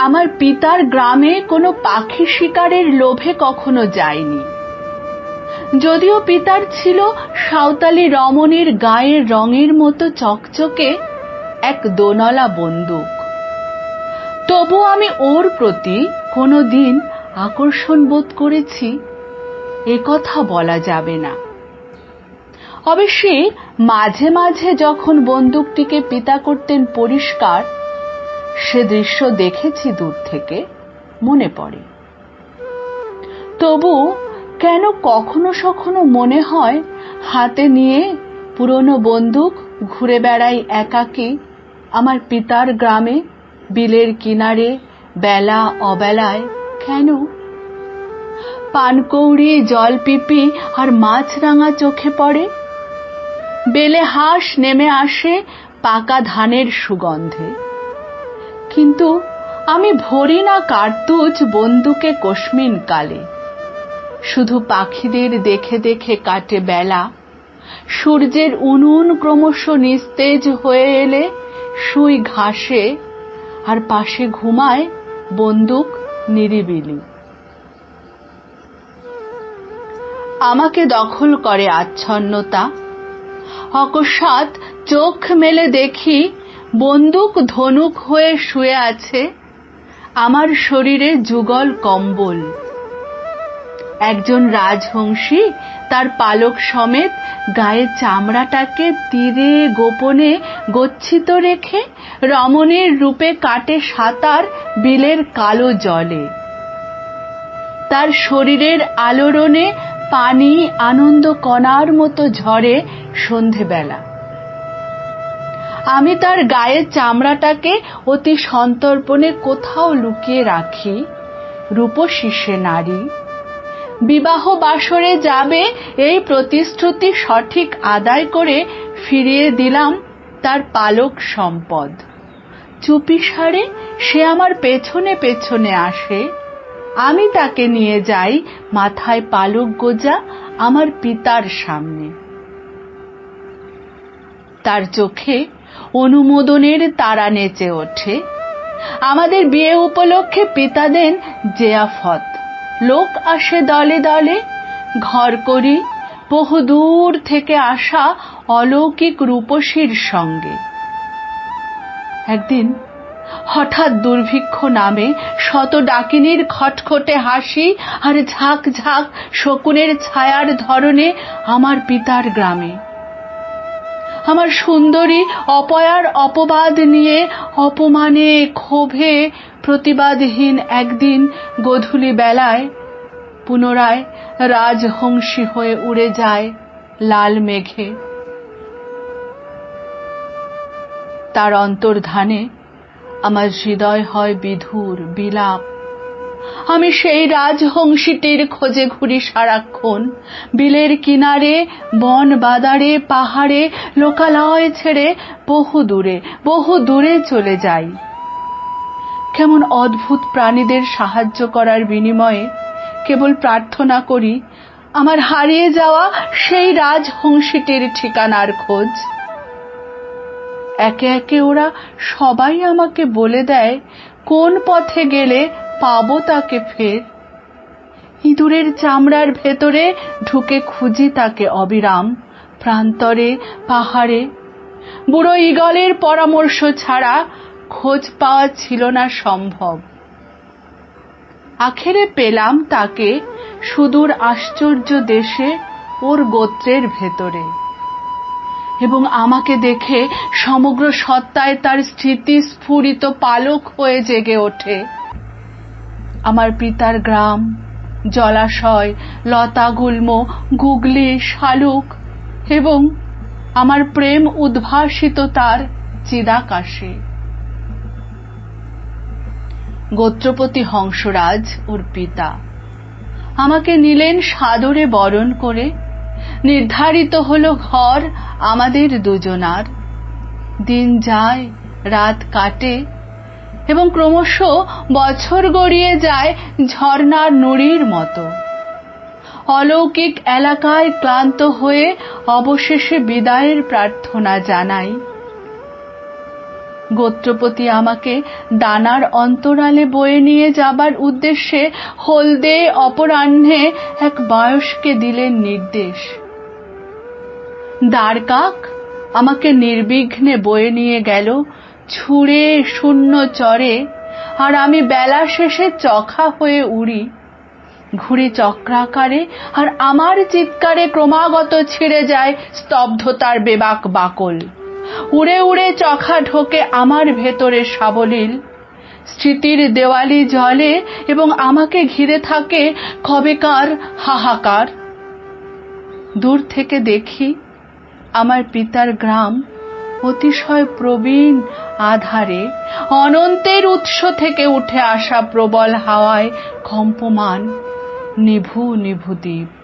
আমার পিতার গ্রামে কোনো পাখি শিকারের লোভে কখনো যায়নি। যদিও পিতার ছিল সাঁওতালি রমণীর গায়ের রঙের মতো চকচকে এক দোনলা বন্দুক। তবু আমি ওর প্রতি কোনো দিন আকর্ষণ বোধ করেছি, এ কথা বলা যাবে না। অবশ্যই মাঝে মাঝে যখন বন্দুকটিকে পিতা করতেন পরিষ্কার সে দৃশ্য দেখেছি দূর থেকে, মনে পড়ে। তবু কেন কখনো সখনো মনে হয়, হাতে নিয়ে পুরনো বন্দুক ঘুরে বেড়াই একাকী আমার পিতার গ্রামে, বিলের কিনারে, বেলা অবেলায়, কেন? পানকৌড়ি, জলপিপি আর মাছরাঙা চোখে পড়ে। বেলে হাঁস নেমে আসে পাকা ধানের সুগন্ধে। কিন্তু আমি ভরি না কার্তুজ বন্দুকে কস্মিন কালে। শুধু পাখিদের দেখে দেখে কাটে বেলা। সূর্যের উনুন ক্রমশ নিস্তেজ হয়ে এলে শুই ঘাসে আর পাশে ঘুমায় বন্দুক নিরিবিলি। আমাকে দখল করে আচ্ছন্নতা। অকস্মাৎ চোখ মেলে দেখি বন্দুক ধনুক হয়ে শুয়ে আছে, আমার শরীরে যুগল কম্বল। একজন রাজহংসী তার পালক সমেত গায়ে চামড়াটাকে তীরে গোপনে গচ্ছিত রেখে রমণীর রূপে কাটে সাঁতার বিলের কালো জলে। তার শরীরের আলোড়নে পানি আনন্দ কণার মতো ঝরে সন্ধেবেলা। আমি তার গায়ের চামড়াটাকে অতি সন্তর্পণে কোথাও লুকিয়ে রাখি। রূপসী নারী। বিবাহ বাসরে যাবে এই প্রতিশ্রুতি সঠিক আদায় করে ফিরিয়ে দিলাম তার পালক সম্পদ। চুপি সারে সে আমার পেছনে পেছনে আসে। আমি তাকে নিয়ে যাই মাথায় পালক গোজা আমার পিতার সামনে। তার চোখে অনুমোদনের তারা নেচে ওঠে। আমাদের বিয়ে উপলক্ষে পিতা দেন জেয়াফত। লোক আসে দলে দলে, ঘর করি বহুদূর থেকে আসা অলৌকিক রূপসীর সঙ্গে। একদিন হঠাৎ দুর্ভিক্ষ নামে শত ডাকিনীর খটখটে হাসি আর ঝাঁক ঝাঁক শকুনের ছায়ার ধরনে আমার পিতার গ্রামে। আমার সুন্দরী অপয়ার অপবাদ নিয়ে অপমানে ক্ষোভে প্রতিবাদহীন একদিন গধূলি বেলায় পুনরায় রাজহংসী হয়ে উড়ে যায় লাল মেঘে। তার অন্তর্ধানে আমার হৃদয় হয় বিধুর বিলাপ। আমি সেই রাজহংসীটির খোঁজে ঘুরি সারাক্ষণ। বিলের কিনারে, বন বাদারে, পাহাড়ে, লোকালয় ছেড়ে বহু দূরে বহু দূরে চলে যাই। কেমন অদ্ভুত প্রাণীদের সাহায্য করার বিনিময়ে কেবল প্রার্থনা করি, আমার হারিয়ে যাওয়া সেই রাজহংসীটির ঠিকানার খোঁজ। একে একে ওরা সবাই আমাকে বলে দেয়, কোন পথে গেলে পাবো তাকে ফের। ইঁদুরের চামড়ার ভেতরে ঢুকে খুঁজি তাকে অবিরাম, প্রান্তরে, পাহাড়ে। বুড়ো ইগলের পরামর্শ ছাড়া খোঁজ পাওয়া ছিল না সম্ভব। আখেরে পেলাম তাকে সুদূর আশ্চর্য দেশে ওর গোত্রের ভেতরে। এবং আমাকে দেখে সমগ্র সত্তায় তার স্মৃতি স্ফুরিত পালক হয়ে জেগে ওঠে। আমার পিতার গ্রাম, জলাশয়, লতাগুল্ম, গুগলি, শালুক এবং আমার প্রেম উদ্ভাসিত তার চিদাকাশে। গোত্রপতি হংসরাজ ওর পিতা, আমাকে নিলেন সাদরে বরণ করে, নির্ধারিত হল ঘর আমাদের দুজনার। দিন যায়, রাত কাটে এবং ক্রমশ বছর গড়িয়ে যায় ঝর্ণার নুড়ির মতো। অলৌকিক এলাকায় ক্লান্ত হয়ে অবশেষে বিদায়ের প্রার্থনা জানাই। গোত্রপতি আমাকে ডানার অন্তরালে বয়ে নিয়ে যাবার উদ্দেশ্যে হলদে অপরাহ্নে এক বয়সকে দিলেন নির্দেশ। দ্বারকাক আমাকে নির্বিঘ্নে বয়ে নিয়ে গেল ছুঁড়ে শূন্য চরে, আর আমি বেলা শেষে চখা হয়ে উড়ি। ঘুরে চক্রাকারে আর আমার চিৎকারে ক্রমাগত ছিঁড়ে যায় স্তব্ধতার বেবাক বাকল। উড়ে উড়ে চখা ঢোকে আমার ভেতরে সাবলীল। স্মৃতির দেওয়ালি জলে এবং আমাকে ঘিরে থাকে কবেকার হাহাকার। দূর থেকে দেখি আমার পিতার গ্রাম অতিশয় প্রবীণ আধারে অনন্তের উৎস থেকে উঠে আসা প্রবল হাওয়ায় কম্পমান নিভু নিভু দ্বীপ।